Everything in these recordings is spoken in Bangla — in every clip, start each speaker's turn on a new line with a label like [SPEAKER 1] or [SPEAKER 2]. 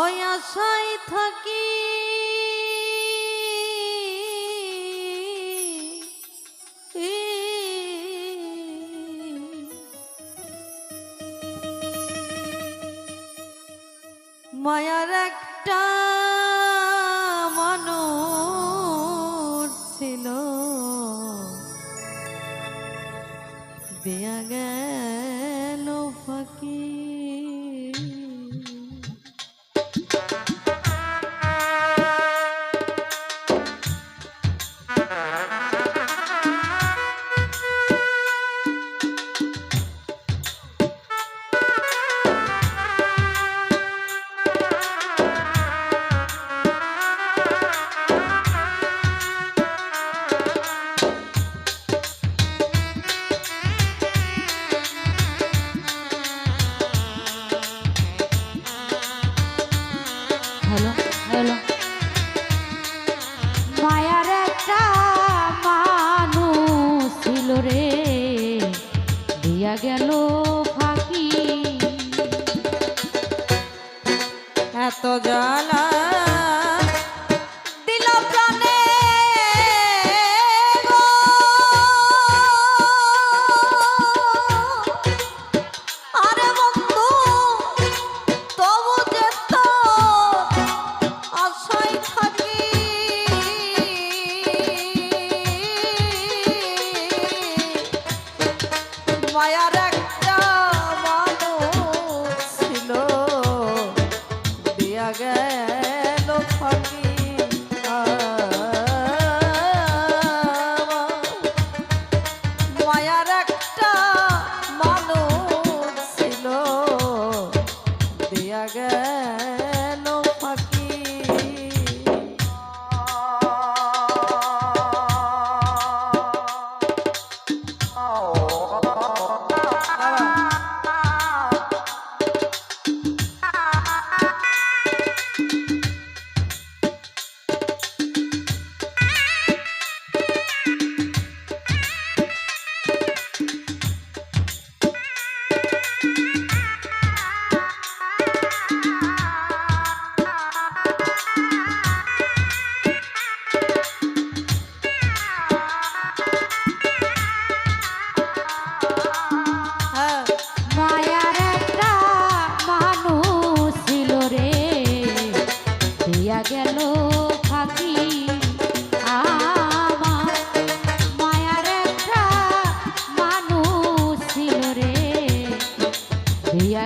[SPEAKER 1] ওই আশায় থাকি। মায়ার একটা মানুষ ছিল। বেয়া গেল ফাঁকি।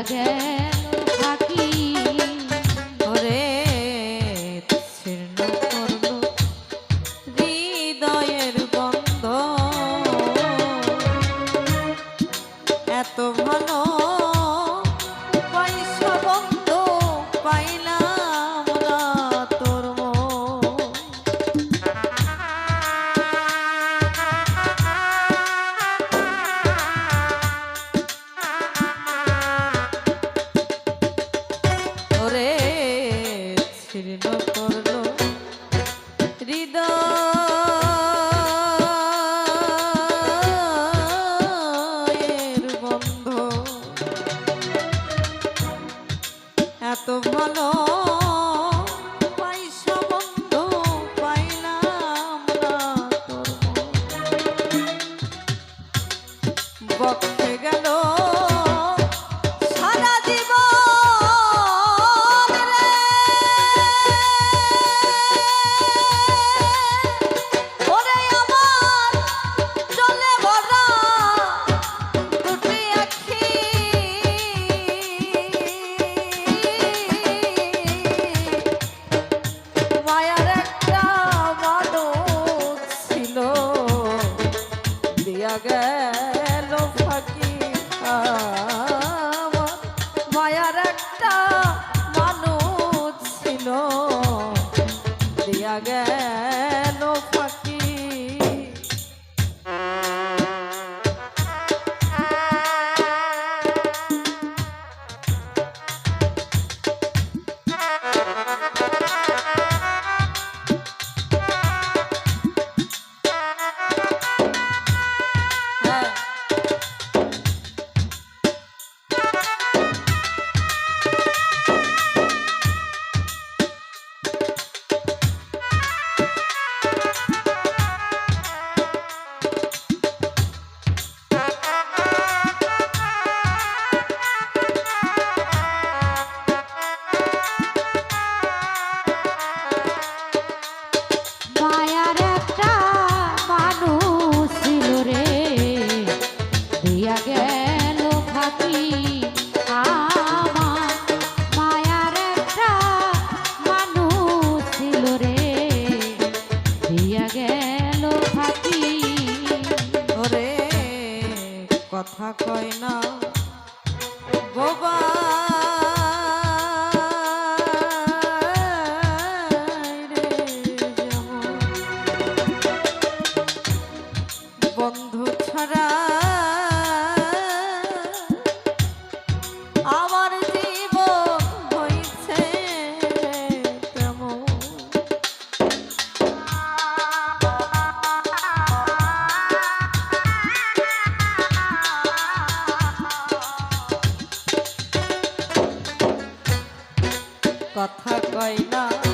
[SPEAKER 2] again. দিয়া গেল ফাঁকি
[SPEAKER 1] মায়ার একটা মানুষ ছিল
[SPEAKER 2] রে। দিয়া গেল ফাঁকি
[SPEAKER 1] ওরে, কথা কয় না। কথা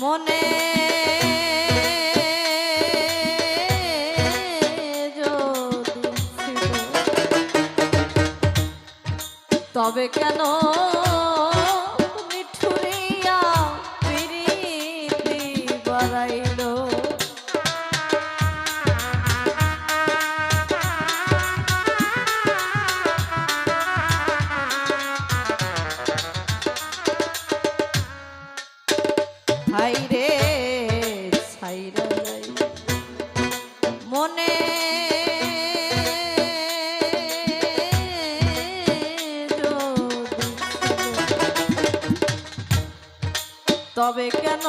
[SPEAKER 1] মনে তবে কেন তবে কেন